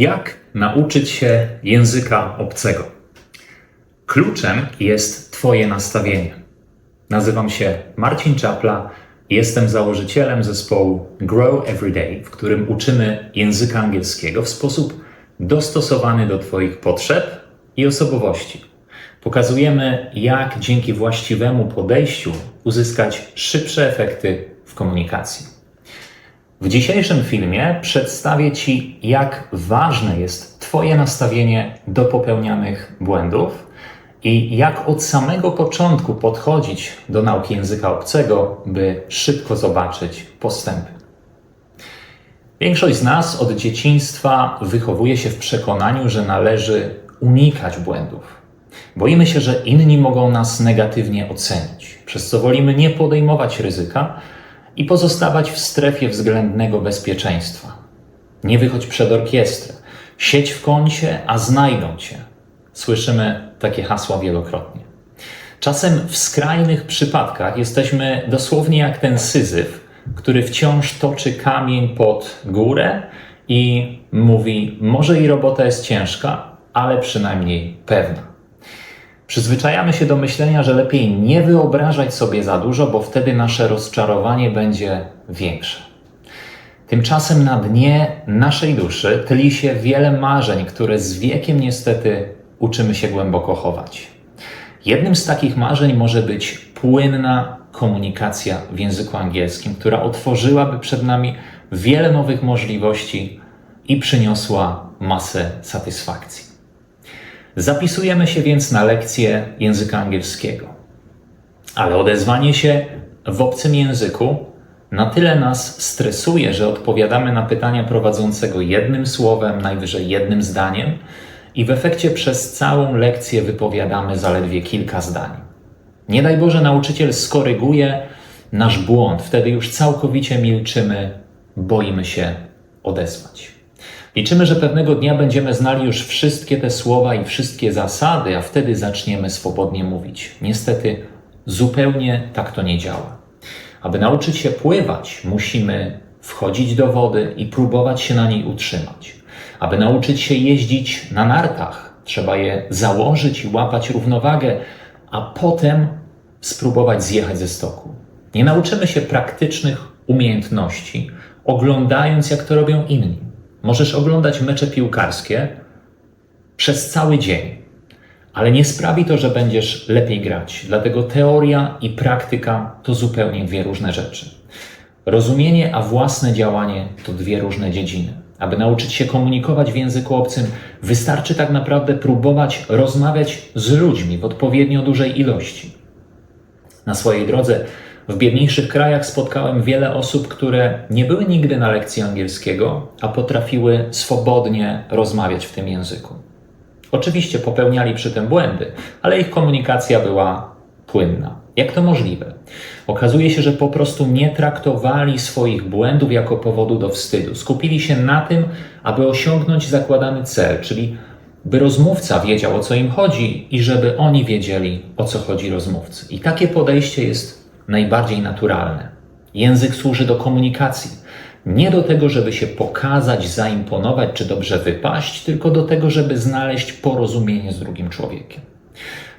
Jak nauczyć się języka obcego? Kluczem jest Twoje nastawienie. Nazywam się Marcin Czapla jestem założycielem zespołu Grow Everyday, w którym uczymy języka angielskiego w sposób dostosowany do Twoich potrzeb i osobowości. Pokazujemy, jak dzięki właściwemu podejściu uzyskać szybsze efekty w komunikacji. W dzisiejszym filmie przedstawię Ci, jak ważne jest Twoje nastawienie do popełnianych błędów i jak od samego początku podchodzić do nauki języka obcego, by szybko zobaczyć postępy. Większość z nas od dzieciństwa wychowuje się w przekonaniu, że należy unikać błędów. Boimy się, że inni mogą nas negatywnie ocenić, przez co wolimy nie podejmować ryzyka i pozostawać w strefie względnego bezpieczeństwa. Nie wychodź przed orkiestrę, siedź w kącie, a znajdą cię. Słyszymy takie hasła wielokrotnie. Czasem w skrajnych przypadkach jesteśmy dosłownie jak ten syzyf, który wciąż toczy kamień pod górę i mówi: Może i robota jest ciężka, ale przynajmniej pewna. Przyzwyczajamy się do myślenia, że lepiej nie wyobrażać sobie za dużo, bo wtedy nasze rozczarowanie będzie większe. Tymczasem na dnie naszej duszy tli się wiele marzeń, które z wiekiem niestety uczymy się głęboko chować. Jednym z takich marzeń może być płynna komunikacja w języku angielskim, która otworzyłaby przed nami wiele nowych możliwości i przyniosła masę satysfakcji. Zapisujemy się więc na lekcję języka angielskiego. Ale odezwanie się w obcym języku na tyle nas stresuje, że odpowiadamy na pytania prowadzącego jednym słowem, najwyżej jednym zdaniem, i w efekcie przez całą lekcję wypowiadamy zaledwie kilka zdań. Nie daj Boże, nauczyciel skoryguje nasz błąd, wtedy już całkowicie milczymy, boimy się odezwać. Liczymy, że pewnego dnia będziemy znali już wszystkie te słowa i wszystkie zasady, a wtedy zaczniemy swobodnie mówić. Niestety, zupełnie tak to nie działa. Aby nauczyć się pływać, musimy wchodzić do wody i próbować się na niej utrzymać. Aby nauczyć się jeździć na nartach, trzeba je założyć i łapać równowagę, a potem spróbować zjechać ze stoku. Nie nauczymy się praktycznych umiejętności, oglądając, jak to robią inni. Możesz oglądać mecze piłkarskie przez cały dzień, ale nie sprawi to, że będziesz lepiej grać. Dlatego teoria i praktyka to zupełnie dwie różne rzeczy. Rozumienie, a własne działanie to dwie różne dziedziny. Aby nauczyć się komunikować w języku obcym, wystarczy tak naprawdę próbować rozmawiać z ludźmi w odpowiednio dużej ilości. Na swojej drodze w biedniejszych krajach spotkałem wiele osób, które nie były nigdy na lekcji angielskiego, a potrafiły swobodnie rozmawiać w tym języku. Oczywiście popełniali przy tym błędy, ale ich komunikacja była płynna. Jak to możliwe? Okazuje się, że po prostu nie traktowali swoich błędów jako powodu do wstydu. Skupili się na tym, aby osiągnąć zakładany cel, czyli by rozmówca wiedział o co im chodzi i żeby oni wiedzieli o co chodzi rozmówcy. I takie podejście jest najbardziej naturalne. Język służy do komunikacji. Nie do tego, żeby się pokazać, zaimponować czy dobrze wypaść, tylko do tego, żeby znaleźć porozumienie z drugim człowiekiem.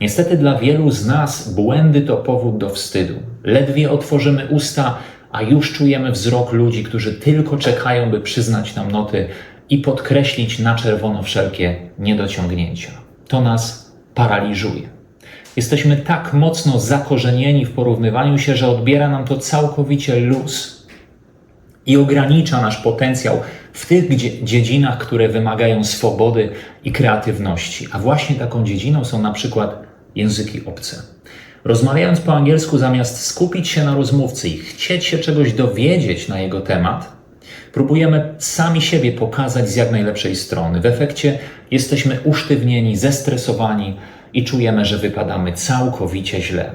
Niestety dla wielu z nas błędy to powód do wstydu. Ledwie otworzymy usta, a już czujemy wzrok ludzi, którzy tylko czekają, by przyznać nam noty i podkreślić na czerwono wszelkie niedociągnięcia. To nas paraliżuje. Jesteśmy tak mocno zakorzenieni w porównywaniu się, że odbiera nam to całkowicie luz i ogranicza nasz potencjał w tych dziedzinach, które wymagają swobody i kreatywności. A właśnie taką dziedziną są na przykład języki obce. Rozmawiając po angielsku, zamiast skupić się na rozmówcy i chcieć się czegoś dowiedzieć na jego temat, próbujemy sami siebie pokazać z jak najlepszej strony. W efekcie jesteśmy usztywnieni, zestresowani i czujemy, że wypadamy całkowicie źle.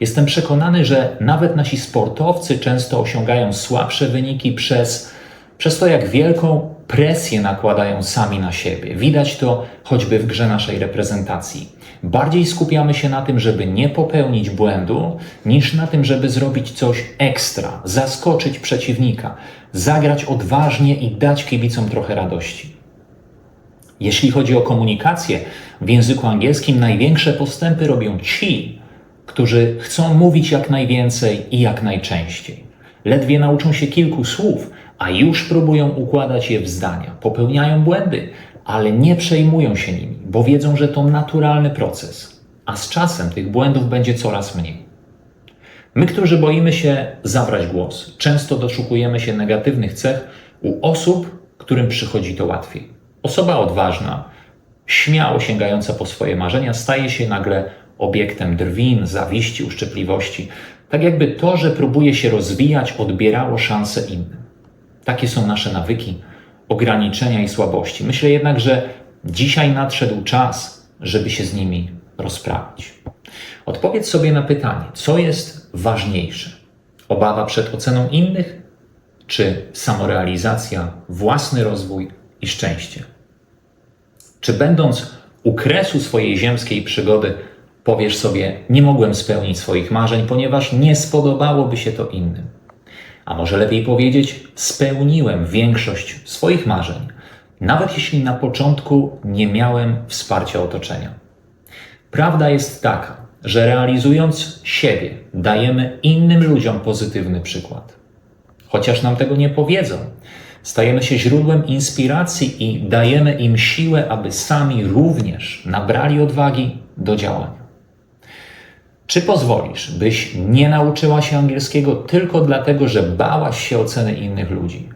Jestem przekonany, że nawet nasi sportowcy często osiągają słabsze wyniki przez, przez to, jak wielką presję nakładają sami na siebie. Widać to choćby w grze naszej reprezentacji. Bardziej skupiamy się na tym, żeby nie popełnić błędu, niż na tym, żeby zrobić coś ekstra, zaskoczyć przeciwnika, zagrać odważnie i dać kibicom trochę radości. Jeśli chodzi o komunikację, w języku angielskim największe postępy robią ci, którzy chcą mówić jak najwięcej i jak najczęściej. Ledwie nauczą się kilku słów, a już próbują układać je w zdania. Popełniają błędy, ale nie przejmują się nimi, bo wiedzą, że to naturalny proces, a z czasem tych błędów będzie coraz mniej. My, którzy boimy się zabrać głos, często doszukujemy się negatywnych cech u osób, którym przychodzi to łatwiej. Osoba odważna, śmiało sięgająca po swoje marzenia, staje się nagle obiektem drwin, zawiści, uszczypliwości. Tak jakby to, że próbuje się rozwijać, odbierało szansę innym. Takie są nasze nawyki, ograniczenia i słabości. Myślę jednak, że dzisiaj nadszedł czas, żeby się z nimi rozprawić. Odpowiedz sobie na pytanie, co jest ważniejsze? Obawa przed oceną innych, czy samorealizacja, własny rozwój i szczęście? Czy będąc u kresu swojej ziemskiej przygody, powiesz sobie, nie mogłem spełnić swoich marzeń, ponieważ nie spodobałoby się to innym? A może lepiej powiedzieć, spełniłem większość swoich marzeń, nawet jeśli na początku nie miałem wsparcia otoczenia. Prawda jest taka, że realizując siebie, dajemy innym ludziom pozytywny przykład. Chociaż nam tego nie powiedzą, stajemy się źródłem inspiracji i dajemy im siłę, aby sami również nabrali odwagi do działania. Czy pozwolisz, byś nie nauczyła się angielskiego tylko dlatego, że bałaś się oceny innych ludzi?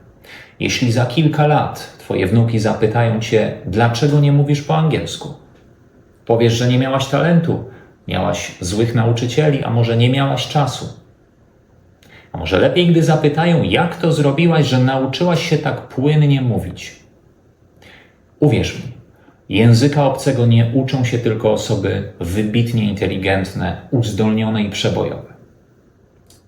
Jeśli za kilka lat twoje wnuki zapytają cię, dlaczego nie mówisz po angielsku, powiesz, że nie miałaś talentu, miałaś złych nauczycieli, a może nie miałaś czasu. A może lepiej, gdy zapytają, jak to zrobiłaś, że nauczyłaś się tak płynnie mówić? Uwierz mi, Języka obcego nie uczą się tylko osoby wybitnie inteligentne, uzdolnione i przebojowe.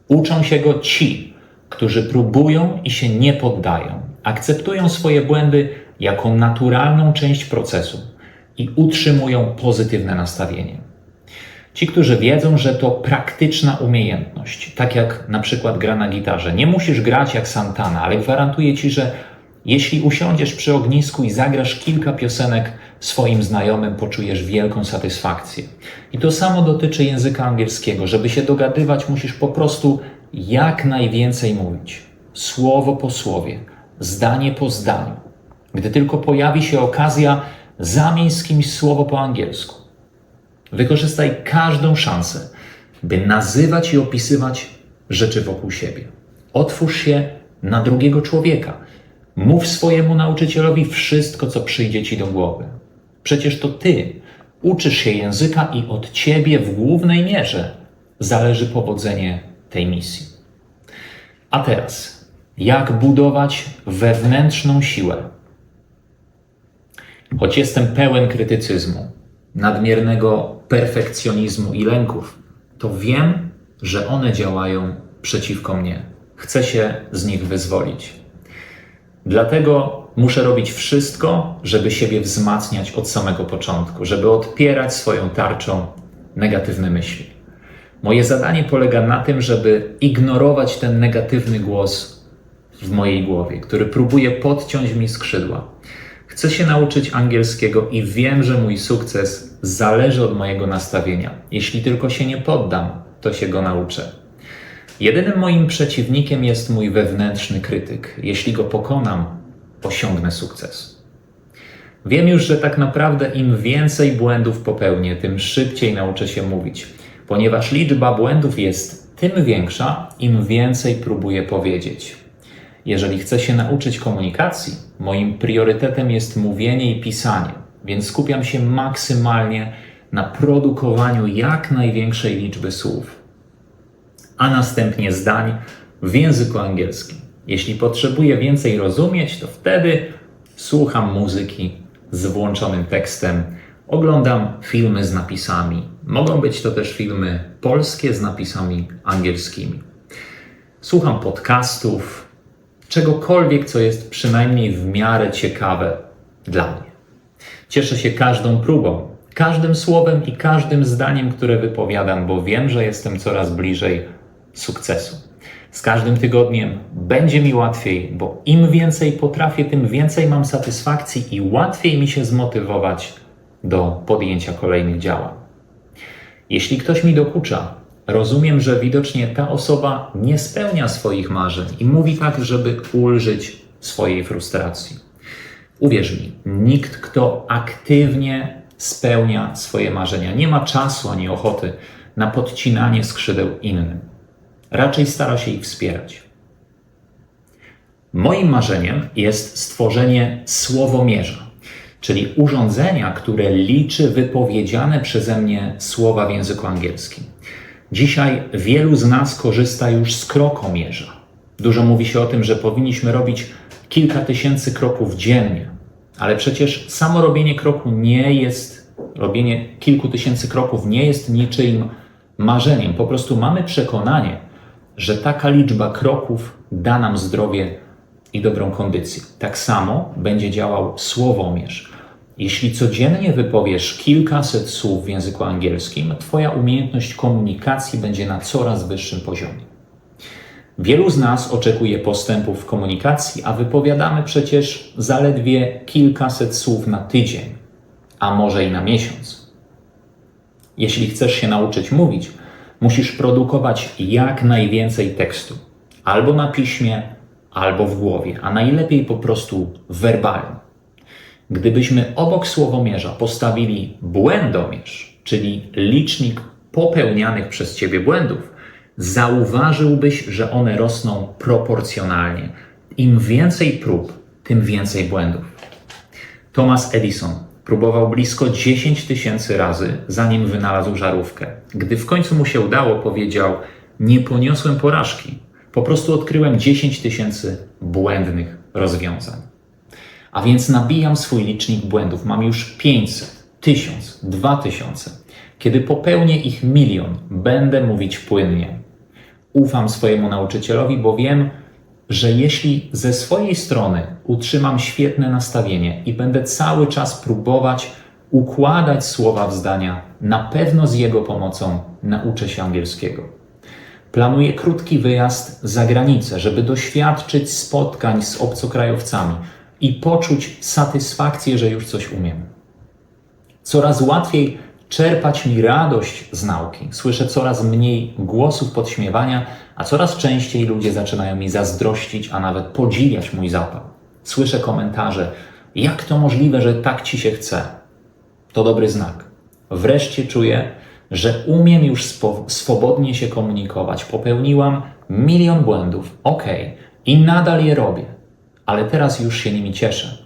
Uczą się go ci, którzy próbują i się nie poddają, akceptują swoje błędy jako naturalną część procesu i utrzymują pozytywne nastawienie. Ci, którzy wiedzą, że to praktyczna umiejętność, tak jak na przykład gra na gitarze. Nie musisz grać jak Santana, ale gwarantuję ci, że jeśli usiądziesz przy ognisku i zagrasz kilka piosenek swoim znajomym, poczujesz wielką satysfakcję. I to samo dotyczy języka angielskiego. Żeby się dogadywać, musisz po prostu jak najwięcej mówić. Słowo po słowie, zdanie po zdaniu. Gdy tylko pojawi się okazja, zamień z kimś słowo po angielsku. Wykorzystaj każdą szansę, by nazywać i opisywać rzeczy wokół siebie. Otwórz się na drugiego człowieka Mów swojemu nauczycielowi wszystko, co przyjdzie ci do głowy. Przecież to ty uczysz się języka i od ciebie w głównej mierze zależy powodzenie tej misji. A teraz, jak budować wewnętrzną siłę? Choć jestem pełen krytycyzmu, nadmiernego perfekcjonizmu i lęków, to wiem, że one działają przeciwko mnie. Chcę się z nich wyzwolić. Dlatego muszę robić wszystko, żeby siebie wzmacniać od samego początku, żeby odpierać swoją tarczą negatywne myśli. Moje zadanie polega na tym, żeby ignorować ten negatywny głos w mojej głowie, który próbuje podciąć mi skrzydła. Chcę się nauczyć angielskiego i wiem, że mój sukces zależy od mojego nastawienia. Jeśli tylko się nie poddam, to się go nauczę. Jedynym moim przeciwnikiem jest mój wewnętrzny krytyk. Jeśli go pokonam, osiągnę sukces. Wiem już, że tak naprawdę im więcej błędów popełnię, tym szybciej nauczę się mówić, ponieważ liczba błędów jest tym większa, im więcej próbuję powiedzieć. Jeżeli chcę się nauczyć komunikacji, moim priorytetem jest mówienie i pisanie, więc skupiam się maksymalnie na produkowaniu jak największej liczby słów a następnie zdań w języku angielskim. Jeśli potrzebuję więcej rozumieć, to wtedy słucham muzyki z włączonym tekstem, oglądam filmy z napisami. Mogą być to też filmy polskie z napisami angielskimi. Słucham podcastów, czegokolwiek, co jest przynajmniej w miarę ciekawe dla mnie. Cieszę się każdą próbą, każdym słowem i każdym zdaniem, które wypowiadam, bo wiem, że jestem coraz bliżej sukcesu. Z każdym tygodniem będzie mi łatwiej, bo im więcej potrafię, tym więcej mam satysfakcji i łatwiej mi się zmotywować do podjęcia kolejnych działań. Jeśli ktoś mi dokucza, rozumiem, że widocznie ta osoba nie spełnia swoich marzeń i mówi tak, żeby ulżyć swojej frustracji. Uwierz mi, nikt, kto aktywnie spełnia swoje marzenia, nie ma czasu ani ochoty na podcinanie skrzydeł innym. Raczej stara się ich wspierać. Moim marzeniem jest stworzenie słowomierza, czyli urządzenia, które liczy wypowiedziane przeze mnie słowa w języku angielskim. Dzisiaj wielu z nas korzysta już z krokomierza. Dużo mówi się o tym, że powinniśmy robić kilka tysięcy kroków dziennie, ale przecież samo robienie kroku nie jest, robienie kilku tysięcy kroków nie jest niczyim marzeniem. Po prostu mamy przekonanie, że taka liczba kroków da nam zdrowie i dobrą kondycję. Tak samo będzie działał słowomierz. Jeśli codziennie wypowiesz kilkaset słów w języku angielskim, Twoja umiejętność komunikacji będzie na coraz wyższym poziomie. Wielu z nas oczekuje postępów w komunikacji, a wypowiadamy przecież zaledwie kilkaset słów na tydzień, a może i na miesiąc. Jeśli chcesz się nauczyć mówić, musisz produkować jak najwięcej tekstu, albo na piśmie, albo w głowie, a najlepiej po prostu werbalnie. Gdybyśmy obok słowomierza postawili błędomierz, czyli licznik popełnianych przez ciebie błędów, zauważyłbyś, że one rosną proporcjonalnie. Im więcej prób, tym więcej błędów. Thomas Edison próbował blisko 10 tysięcy razy, zanim wynalazł żarówkę. Gdy w końcu mu się udało, powiedział: Nie poniosłem porażki, po prostu odkryłem 10 tysięcy błędnych rozwiązań. A więc nabijam swój licznik błędów. Mam już 500, 1000, 2000. Kiedy popełnię ich milion, będę mówić płynnie. Ufam swojemu nauczycielowi, bo wiem, że jeśli ze swojej strony utrzymam świetne nastawienie i będę cały czas próbować układać słowa w zdania, na pewno z jego pomocą nauczę się angielskiego. Planuję krótki wyjazd za granicę, żeby doświadczyć spotkań z obcokrajowcami i poczuć satysfakcję, że już coś umiem. Coraz łatwiej czerpać mi radość z nauki. Słyszę coraz mniej głosów podśmiewania, a coraz częściej ludzie zaczynają mi zazdrościć, a nawet podziwiać mój zapał. Słyszę komentarze: Jak to możliwe, że tak ci się chce? To dobry znak. Wreszcie czuję, że umiem już swobodnie się komunikować. Popełniłam milion błędów, ok, i nadal je robię, ale teraz już się nimi cieszę.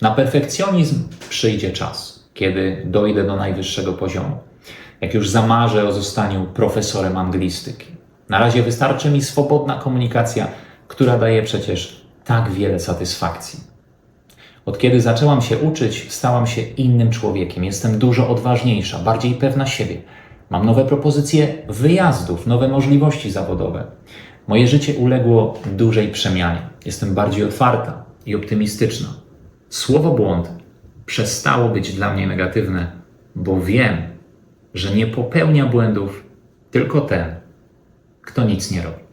Na perfekcjonizm przyjdzie czas, kiedy dojdę do najwyższego poziomu. Jak już zamarzę o zostaniu profesorem anglistyki. Na razie wystarczy mi swobodna komunikacja, która daje przecież tak wiele satysfakcji. Od kiedy zaczęłam się uczyć, stałam się innym człowiekiem. Jestem dużo odważniejsza, bardziej pewna siebie. Mam nowe propozycje wyjazdów, nowe możliwości zawodowe. Moje życie uległo dużej przemianie. Jestem bardziej otwarta i optymistyczna. Słowo błąd przestało być dla mnie negatywne, bo wiem, że nie popełnia błędów tylko ten, kto nic nie robi.